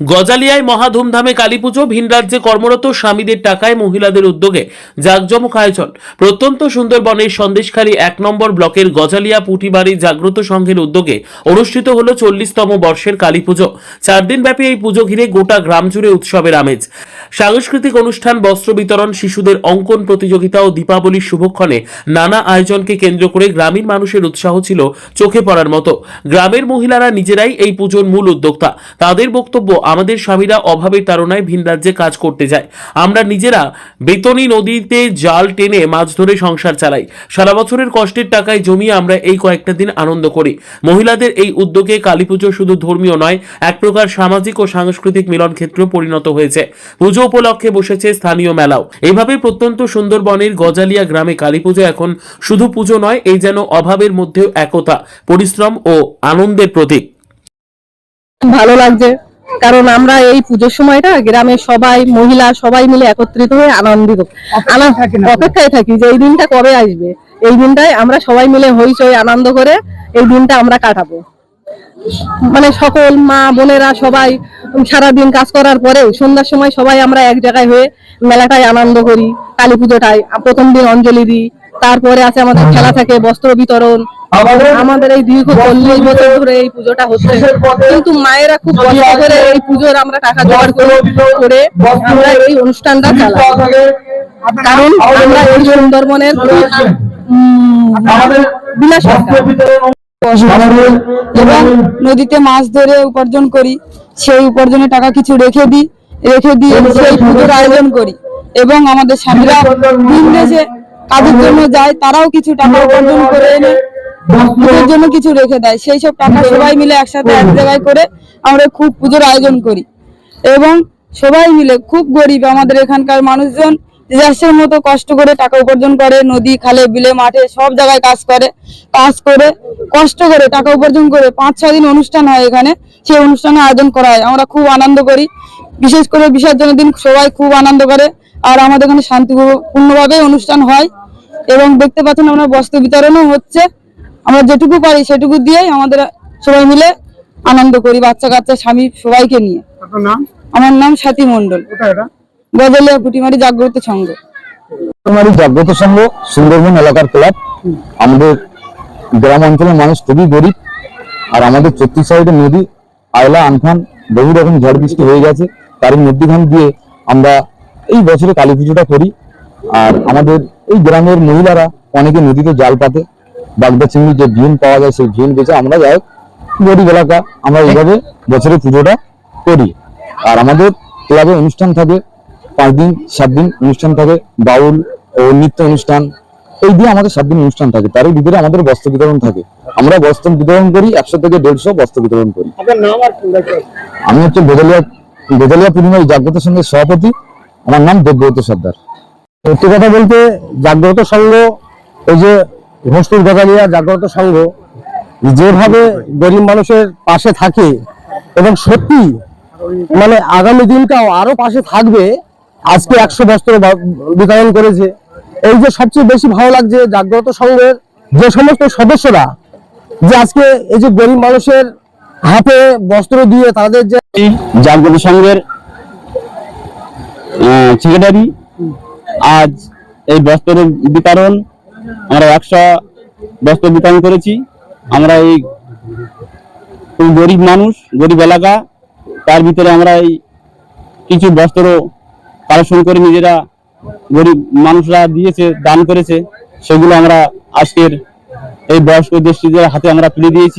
গজালিয়ায় মহা ধুমধামে কালী পুজো, ভিন রাজ্যে কর্মরত স্বামীদের টাকায় মহিলাদের উদ্যোগে জাঁকজমক আয়োজন। প্রত্যন্ত সুন্দরবনের সন্দেশখালী এক নম্বর ব্লকের গজালিয়া পুটিবাড়ি জাগ্রত সংঘের উদ্যোগে অনুষ্ঠিত হল চল্লিশতম বর্ষের কালী পুজো। চার দিন ব্যাপী এই পুজো ঘিরে গোটা গ্রাম জুড়ে উৎসবের আমেজ। সাংস্কৃতিক অনুষ্ঠান, বস্ত্র বিতরণ, শিশুদের অঙ্কন প্রতিযোগিতা ও দীপাবলির শুভক্ষণে নানা আয়োজনকে কেন্দ্র করে গ্রামীণ মানুষের উৎসাহ ছিল চোখে পড়ার মতো। গ্রামের মহিলারা নিজেরাই এই পুজোর মূল উদ্যোক্তা। তাদের বক্তব্য আমাদের স্বামীরা অভাবের তারণায় ভিন রাজ্যে কাজ করতে যায়। আমরা নিজেরা বেতনী নদীতে জাল টেনে মাছ ধরে সংসার চালাই। সারা বছরের কষ্টের টাকায় জমিয়ে আমরা এই কয়েকটা দিন আনন্দ করি। মহিলাদের এই উদ্যোগে কালী পুজো শুধু ধর্মীয় নয়, এক প্রকার সামাজিক ও সাংস্কৃতিক মিলন ক্ষেত্র পরিণত হয়েছে। পুজো উপলক্ষে বসেছে স্থানীয় মেলাও। এইভাবে প্রত্যন্ত সুন্দরবনের গজালিয়া গ্রামে কালী পুজো এখন শুধু পুজো নয়, এই যেন অভাবের মধ্যেও একতা, পরিশ্রম ও আনন্দের প্রতীক। ভালো লাগছে। কারণ আমরা এই পুজোর সময়টা গ্রামের সবাই মহিলা সবাই মিলে একত্রিত হয়ে আনন্দিত। অপেক্ষায় থাকি যে এই দিনটা কবে আসবে। এই দিনটায় আমরা সবাই মিলে হইচই আনন্দ করে এই দিনটা আমরা কাটাবো। মানে সকল মা বোনেরা সবাই সারাদিন কাজ করার পরেও সন্ধ্যার সময় সবাই আমরা এক জায়গায় হয়ে মেলাটায় আনন্দ করি কালী পুজোটায় প্রথম দিন অঞ্জলি দিই। তারপরে আছে আমাদের খেলা থাকে বস্ত্র বিতরণ। আমাদের এই দীর্ঘ চল্লিশ বছর ধরে এই পুজোটা হচ্ছে। কিন্তু মায়েরা খুব কষ্ট করে এই পুজোর আমরা টাকা জোগাড় করে করে আমরা এই অনুষ্ঠানটা চালাই। কারণ আমরা এই সুন্দরবনের বিনা এবং নদীতে মাছ ধরে উপার্জন করি। সেই উপার্জনের টাকা কিছু রেখে দিই রেখে দিয়ে সেই পুজোর আয়োজন করি। এবং আমাদের স্বামীরা ভিন দেশে কাজের জন্য যায় তারাও কিছু টাকা উপার্জন করে এনে পুজোর জন্য কিছু রেখে দেয়। সেই সব টাকা সবাই মিলে একসাথে এক জায়গায় করে আমরা খুব পুজোর আয়োজন করি। এবং সবাই মিলে খুব গরিব আমাদের এখানকার মানুষজন যার মতো কষ্ট করে টাকা উপার্জন করে নদী খালে বিলে মাঠে সব জায়গায় কাজ করে কাজ করে কষ্ট করে টাকা উপার্জন করে পাঁচ ছয় দিন অনুষ্ঠান হয় এখানে। সেই অনুষ্ঠানে আয়োজন করা হয়। আমরা খুব আনন্দ করি। বিশেষ করে বিসর্জনের দিন সবাই খুব আনন্দ করে। আর আমাদের এখানে শান্তিপূর্ণভাবে অনুষ্ঠান হয়। এবং দেখতে পাচ্ছেন আমরা বস্ত্র বিতরণও হচ্ছে। আমরা যেটুকু পারি সেটুকু দিয়েই আমাদের সবাই মিলে আনন্দ করি বাচ্চা কাচ্চা স্বামী সবাইকে নিয়ে। আমার নাম সাথী মন্ডল গজালিয়া পুটিমারি জাগ্রত সংঘ। জাগ্রত সংঘ সুন্দরবন এলাকার ক্লাব। আমাদের গ্রাম অঞ্চলের মানুষ খুবই গরিব। আর আমাদের চত্রিশ সাইডে নদী আয়লা আমফান বহু রকম ঝড় বৃষ্টি হয়ে গেছে। তার মধ্যখান দিয়ে আমরা এই বছরে কালী পুজোটা করি। আর আমাদের এই গ্রামের মহিলারা অনেকে নদীতে জাল পাতে বাগদা চিংড়ি যে ভিন পাওয়া যায় সেই ভিন বেচে আমরা যাই হোক গরিব এলাকা আমরা এইভাবে বছরে পুজোটা করি। আর আমাদের ক্লাবে অনুষ্ঠান থাকে পাঁচ দিন সাত দিন অনুষ্ঠান থাকে বাউল ও নৃত্য অনুষ্ঠান এই দিয়ে আমাদের সাত দিন অনুষ্ঠান থাকে। তারই ভিতরে আমাদের বস্ত্র বিতরণ থাকে। আমরা বস্ত্র বিতরণ করি একশো থেকে দেড়শো বস্ত্র বিতরণ করি? আমি হচ্ছে বেদালিয়া বেদালিয়া পূর্ণিমার জাগ্রত সঙ্গে সভাপতি। আমার নাম দেবব্রত সর্দার। সত্যি কথা বলতে, জাগ্রত সংঘ, এই যে ঘোষপুর গজালিয়া জাগ্রত সংঘ যেভাবে গরিব মানুষের পাশে থাকে এবং সত্যি মানে আগামী দিনটাও আরও পাশে থাকবে, আজকে একশো বস্ত্র বিতরণ করেছে, এই যে সবচেয়ে বেশি ভালো লাগছে জাগ্রত সংঘের যে সমস্ত সদস্যরা, যে আজকে এই যে গরিব মানুষের হাতে বস্ত্র দিয়ে তাদের যে জাগ্রত সংঘের সেক্রেটারি আজ এই বস্ত্র বিতরণ আমরা একশো বস্ত্র বিতরণ করেছি। আমরা এই গরিব মানুষ, গরিব এলাকা, তার ভিতরে আমরা এই কিছু বস্ত্র কালেকশন করে নিজেরা গরিব মানুষরা দিয়েছে, দান করেছে। সেগুলো আমরা আজকের এই বয়স্ক দেশটিদের হাতে আমরা তুলে দিয়েছি।